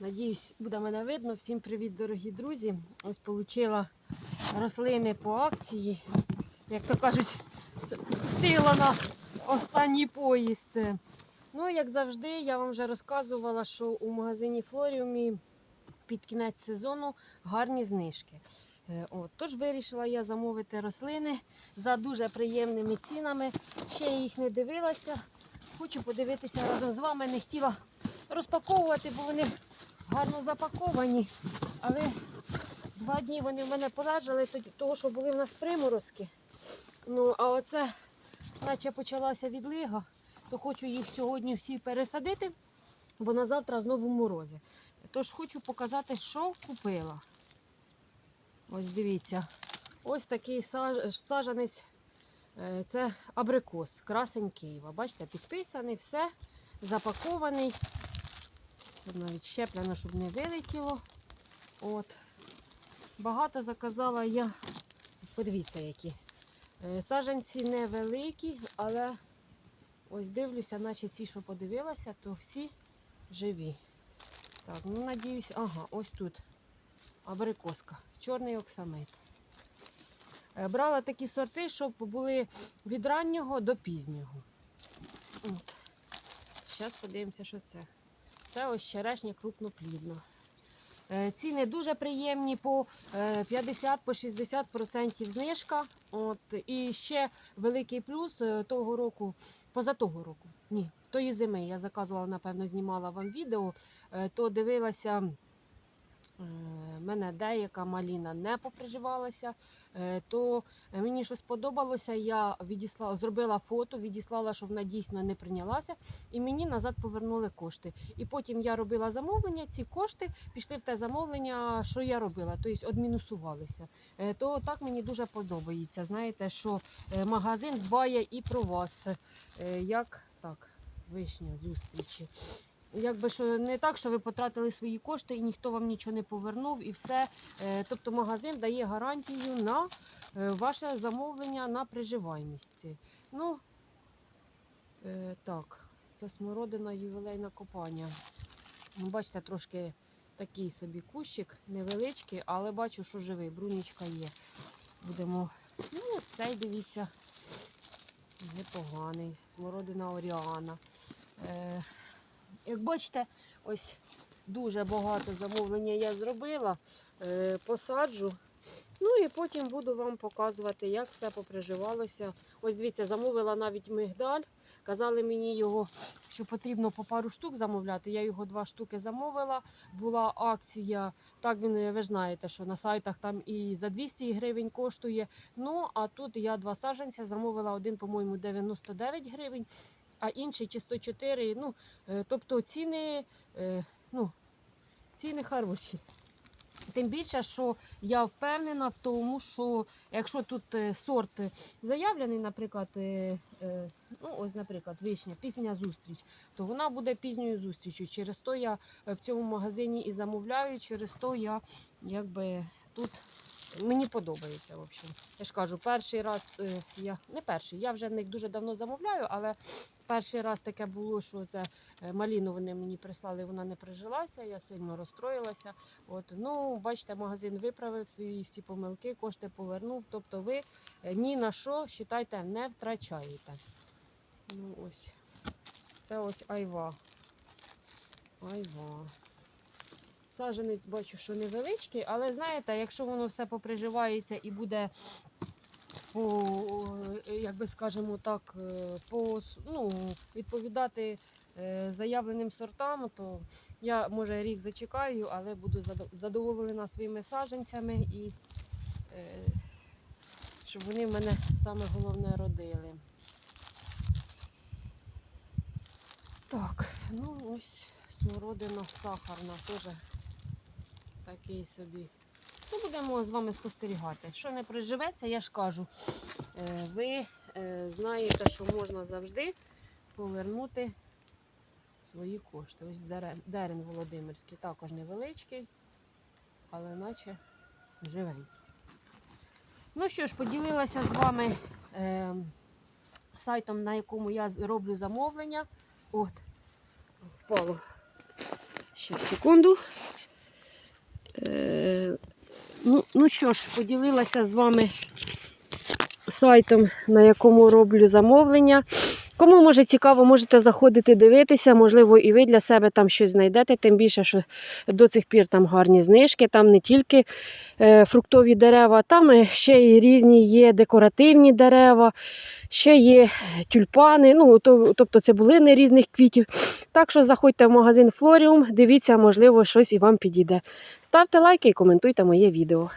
Надіюсь, буде мене видно. Всім привіт, дорогі друзі. Ось отримала рослини по акції. Як то кажуть, встигла на останній поїзд. Ну, як завжди, я вам вже розказувала, що у магазині Флоріумі під кінець сезону гарні знижки. Е, От, тож вирішила я замовити рослини за дуже приємними цінами. Ще їх не дивилася. Хочу подивитися разом з вами. Не хотіла розпаковувати, бо вони гарно запаковані. Але два дні вони в мене полежали, того, що були в нас приморозки. Ну, а оце, наче почалася відлига, то хочу їх сьогодні всі пересадити, бо на завтра знову морози. Тож хочу показати, що купила. Ось дивіться. Ось такий саж- саджанець. Е, Це абрикос, красень Києва. Бачите, підписаний, все, запакований. Тут навіть щеплено, щоб не вилетіло. От. Багато заказала я. Подивіться, які. Е, Саджанці невеликі, але ось дивлюся, наче ці, що подивилася, то всі живі. Так, ну надіюсь, ага, ось тут абрикоска, чорний оксамит. Е, Брала такі сорти, щоб були від раннього до пізнього. От. Зараз подивимося, що це. Це ось черешня крупноплідна. Е, Ціни дуже приємні, по е, 50 по 60% знижка. От. І ще великий плюс е, того року, поза того року, ні, тої зими я заказувала, напевно, знімала вам відео, е, то дивилася. Е, Мене деяка маліна не поприживалася, е, то мені що сподобалося, я відісла, зробила фото, відіслала, що вона дійсно не прийнялася, і мені назад повернули кошти. І потім я робила замовлення, ці кошти пішли в те замовлення, що я робила, тобто одмінусувалися. Е, То так мені дуже подобається. Знаєте, що е, магазин дбає і про вас. Е, Як так, вишня зустрічі. Якби що не так, що ви потратили свої кошти і ніхто вам нічого не повернув, і все. Е, Тобто магазин дає гарантію на е, ваше замовлення на приживаємість. Ну, е, так, це смородина ювілейна копання. Ну, Бачите, трошки такий собі кущик, невеличкий, але бачу, що живий, брунічка є. Будемо. Ну, цей дивіться. Непоганий. Смородина Оріана. Як бачите, ось дуже багато замовлення я зробила. Е, посаджу. Ну і потім буду вам показувати, як все поприживалося. Ось дивіться, замовила навіть мигдаль. Казали мені його, що потрібно по пару штук замовляти. Я його два штуки замовила. Була акція. Так він, ви ж знаєте, що на сайтах там і за 200 гривень коштує. Ну, а тут я два саджанця замовила один, по-моєму, 99 гривень, а інший чи 104. Ну, е, тобто ціни, е, ну, ціни хороші. Тим більше, що я впевнена в тому, що якщо тут е, сорт заявлений, наприклад, ну ось, наприклад, вишня, пізня зустріч, то вона буде пізньою зустрічю. Через то я в цьому магазині і замовляю, через то я якби тут мені подобається. В общем. Я ж кажу, перший раз е, я не перший, я вже них дуже давно замовляю, але перший раз таке було, що це е, маліну вони мені прислали, вона не прижилася, я сильно розстроїлася. От, ну, бачите, магазин виправив свої всі помилки, кошти повернув. Тобто ви е, ні на що, вважайте, не втрачаєте. Ну, ось. Це ось айва. Айва. Саженець бачу, що невеличкий, але знаєте, якщо воно все поприживається і буде по, як би скажемо так, е, по, ну, відповідати е, заявленим сортам, то я може рік зачекаю, але буду задоволена своїми саджанцями і е, щоб вони в мене саме головне родили. Так, ну ось смородина сахарна, теж такий собі. Ну, будемо з вами спостерігати. Що не приживеться, я ж кажу. е, Ви е, знаєте, що можна завжди повернути свої кошти. Ось дерен, дерен Володимирський, також невеличкий, але наче живенький. Ну що ж, поділилася з вами е, сайтом, на якому я роблю замовлення. От, впало. Ще секунду. Е, ну, ну що ж, поділилася з вами сайтом, на якому роблю замовлення. Кому може цікаво, можете заходити дивитися, можливо, і ви для себе там щось знайдете, тим більше, що до цих пір там гарні знижки, там не тільки е, фруктові дерева, там ще й різні є декоративні дерева, ще є тюльпани, ну, то, тобто цибулини різних квітів. Так що заходьте в магазин Флоріум, дивіться, можливо, щось і вам підійде. Ставте лайки і коментуйте моє відео.